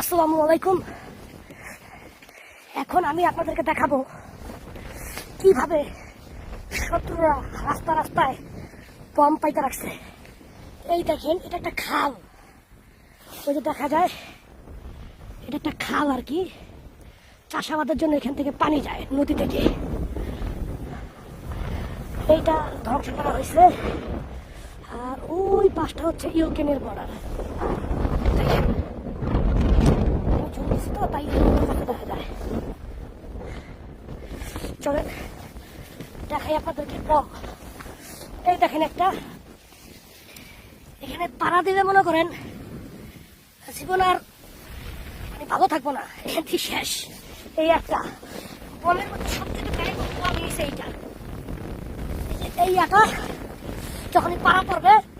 আসসালামু আলাইকুম। এখন আমি আপনাদেরকে দেখাবো কীভাবে শত্রুরা রাস্তা রাস্তায় বম পাইতে রাখছে। এই দেখেন, এটা একটা খাল। ওই যে দেখা যায়, এটা একটা খাল আর কি। চাষাবাদের জন্য এখান থেকে পানি যায় নদী থেকে। এইটা ধ্বংস করা হয়েছে। আর ওই পাশটা হচ্ছে ইউক্রেনের বর্ডার দেখেন। ঝুঁকিছে তো তাই কাছে দেখা যায় চলেন দেখাই আপনাদেরকে বম এই দেখেন একটা, এখানে পাড়া দিলে মনে করেন। জীবন আর মানে ভালো থাকব না। এখান থেকে শেষ। এই একটা। বমের মধ্যে সবথেকে ব্যয়বহুল বম হয়েছে এইটা। এই এই যখনই পাড়া পড়বে থেকে